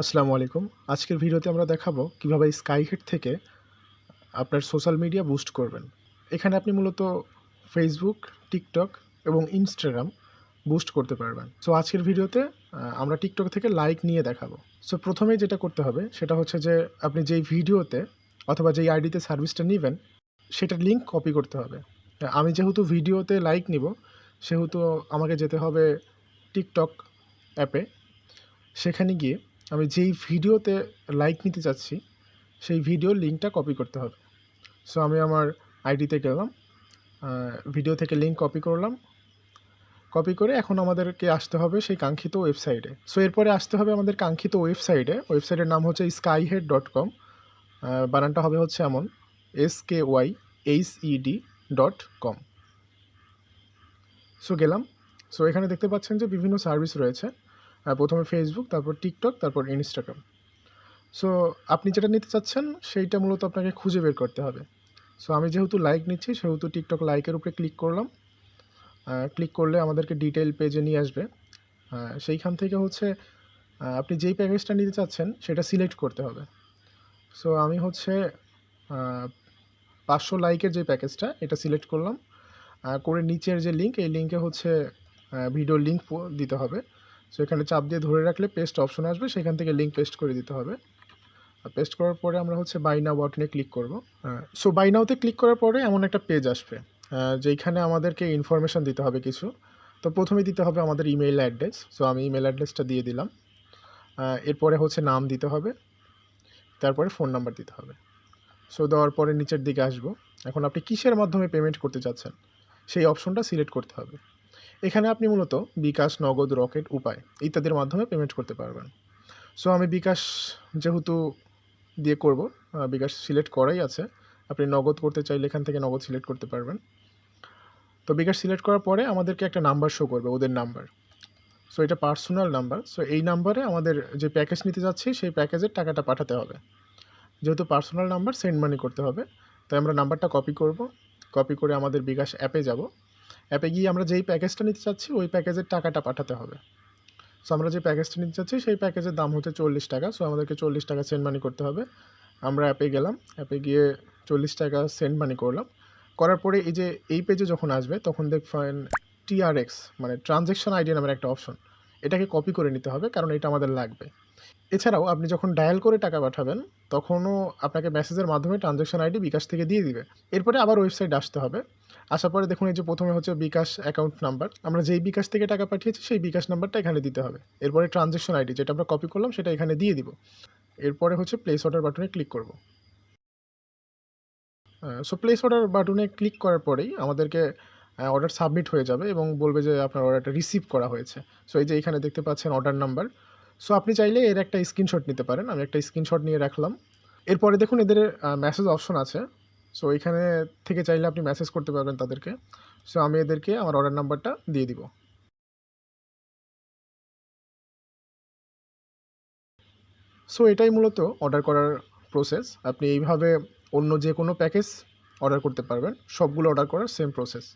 আসসালামু আলাইকুম। আজকের ভিডিওতে আমরা দেখাবো কীভাবে স্কাইহেড থেকে আপনার সোশ্যাল মিডিয়া বুস্ট করবেন। এখানে আপনি মূলত ফেসবুক টিকটক এবং ইনস্টাগ্রাম বুস্ট করতে পারবেন। সো আজকের ভিডিওতে আমরা টিকটক থেকে লাইক নিয়ে দেখাবো। সো প্রথমেই যেটা করতে হবে, সেটা হচ্ছে যে আপনি যেই ভিডিওতে অথবা যেই আইডিতে সার্ভিসটা নেবেন, সেটার লিঙ্ক কপি করতে হবে। আমি যেহেতু ভিডিওতে লাইক নিব, সেহেতু আমাকে যেতে হবে টিকটক অ্যাপে। সেখানে গিয়ে আমি যেই ভিডিওতে লাইক নিতে চাচ্ছি, সেই ভিডিওর লিঙ্কটা কপি করতে হবে। সো আমি আমার আইডিতে গেলাম ভিডিও থেকে লিঙ্ক কপি করলাম। কপি করে এখন আমাদেরকে আসতে হবে সেই কাঙ্ক্ষিত ওয়েবসাইটে সো এরপরে আসতে হবে আমাদের কাঙ্ক্ষিত ওয়েবসাইটে ওয়েবসাইটের নাম হচ্ছে স্কাইহেড ডট কম বানানটা হবে হচ্ছে এমন S K Y H E D dot com so গেলাম। সো এখানে দেখতে পাচ্ছেন যে বিভিন্ন সার্ভিস রয়েছে। প্রথমে ফেসবুক তারপর টিকটক তারপর ইনস্টাগ্রাম সো আপনি যেটা নিতে চাচ্ছেন, সেইটা মূলত আপনাকে খুঁজে বের করতে হবে। সো আমি যেহেতু লাইক নিচ্ছি, সেহেতু টিকটক লাইকের উপরে ক্লিক করলাম। ক্লিক করলে আমাদেরকে ডিটেল পেজে নিয়ে আসবে। সেইখান থেকে হচ্ছে আপনি যেই প্যাকেজটা নিতে চাচ্ছেন, সেটা সিলেক্ট করতে হবে। সো আমি হচ্ছে পাঁচশো লাইকের যে প্যাকেজটা এটা সিলেক্ট করলাম। করে নিচের যে লিঙ্ক এই লিঙ্কে হচ্ছে ভিডিও লিঙ্ক দিতে হবে। সো এখানে চাপ দিয়ে ধরে রাখলে পেস্ট অপশন আসবে। সেখান থেকে লিঙ্ক পেস্ট করে দিতে হবে। পেস্ট করার পরে আমরা হচ্ছে বাই নাও বাটনে ক্লিক করব। সো বাই নাওতে ক্লিক করার পরে এমন একটা পেজ আসবে আহ, যেইখানে আমাদেরকে ইনফরমেশন দিতে হবে কিছু। তো প্রথমে দিতে হবে আমাদের ইমেল অ্যাড্রেস সো আমি ইমেল অ্যাড্রেসটা দিয়ে দিলাম। এরপরে হচ্ছে নাম দিতে হবে। তারপরে ফোন নাম্বার দিতে হবে। সো দেওয়ার পরে নিচের দিকে আসব। এখন আপনি কিসের মাধ্যমে পেমেন্ট করতে চাচ্ছেন? সেই অপশনটা সিলেক্ট করতে হবে। এখানে আপনি মূলত বিকাশ, নগদ, রকেট, উপায় ইত্যাদির মাধ্যমে পেমেন্ট করতে পারবেন। সো আমি বিকাশ যেহেতু দিয়ে করব বিকাশ সিলেক্ট করাই আছে। আপনি নগদ করতে চাইলে এখান থেকে নগদ সিলেক্ট করতে পারবেন। তো বিকাশ সিলেক্ট করার পরে আমাদেরকে একটা নাম্বার শো করবে, ওদের নাম্বার সো এটা পার্সোনাল নাম্বার সো এই নাম্বারে আমাদের যে প্যাকেজ নিতে যাচ্ছি, সেই প্যাকেজের টাকাটা পাঠাতে হবে। যেহেতু পার্সোনাল নাম্বার সেন্ড মানি করতে হবে, তাই আমরা নাম্বারটা কপি করব। কপি করে আমাদের বিকাশ অ্যাপে যাব। অ্যাপে গিয়ে আমরা যেই প্যাকেজটা নিতে চাচ্ছি, ওই প্যাকেজের টাকাটা পাঠাতে হবে। সো আমরা যে প্যাকেজটা নিতে চাচ্ছি, সেই প্যাকেজের দাম হচ্ছে চল্লিশ টাকা। সো আমাদেরকে চল্লিশ টাকা সেন্ড মানি করতে হবে। আমরা অ্যাপে গেলাম। অ্যাপে গিয়ে চল্লিশ টাকা সেন্ড মানি করলাম। করার পরে এই যে, এই পেজে যখন আসবে, তখন দেখবেন টিআরএক্স মানে ট্রানজ্যাকশন আইডি নামের একটা অপশন এটাকে কপি করে নিতে হবে, কারণ এটা আমাদের লাগবে। এছাড়াও আপনি যখন ডায়াল করে টাকা পাঠাবেন, তখনও আপনাকে মেসেজের মাধ্যমে ট্রানজ্যাকশন আইডি বিকাশ থেকে দিয়ে দিবে। এরপরে আবার ওয়েবসাইট আসতে হবে। আসার পরে দেখুন এই যে প্রথমে হচ্ছে বিকাশ অ্যাকাউন্ট নাম্বার আমরা যেই বিকাশ থেকে টাকা পাঠিয়েছি সেই বিকাশ নাম্বারটা এখানে দিতে হবে। এরপরে ট্রানজ্যাকশন আইডি যেটা আমরা কপি করলাম সেটা এখানে দিয়ে দিব। এরপরে হচ্ছে প্লেস অর্ডার বাটনে ক্লিক করব। সো প্লেস অর্ডার বাটনে ক্লিক করার পরেই আমাদেরকে অর্ডার সাবমিট হয়ে যাবে এবং বলবে যে আপনার অর্ডারটা রিসিভ করা হয়েছে। সো এই যে এখানে দেখতে পাচ্ছেন অর্ডার নাম্বার সো আপনি চাইলে এর একটা স্ক্রিনশট নিতে পারেন। আমি একটা স্ক্রিনশট নিয়ে রাখলাম। এরপরে দেখুন এদের মেসেজ অপশন আছে। সো এখানে থেকে চাইলে আপনি মেসেজ করতে পারবেন তাদেরকে। সো আমি এদেরকে আমার অর্ডার নাম্বারটা দিয়ে দিব। সো এটাই মূলত অর্ডার করার প্রসেস আপনি এইভাবে অন্য যে কোনো প্যাকেজ অর্ডার করতে পারবেন। সবগুলো অর্ডার করার সেম প্রসেস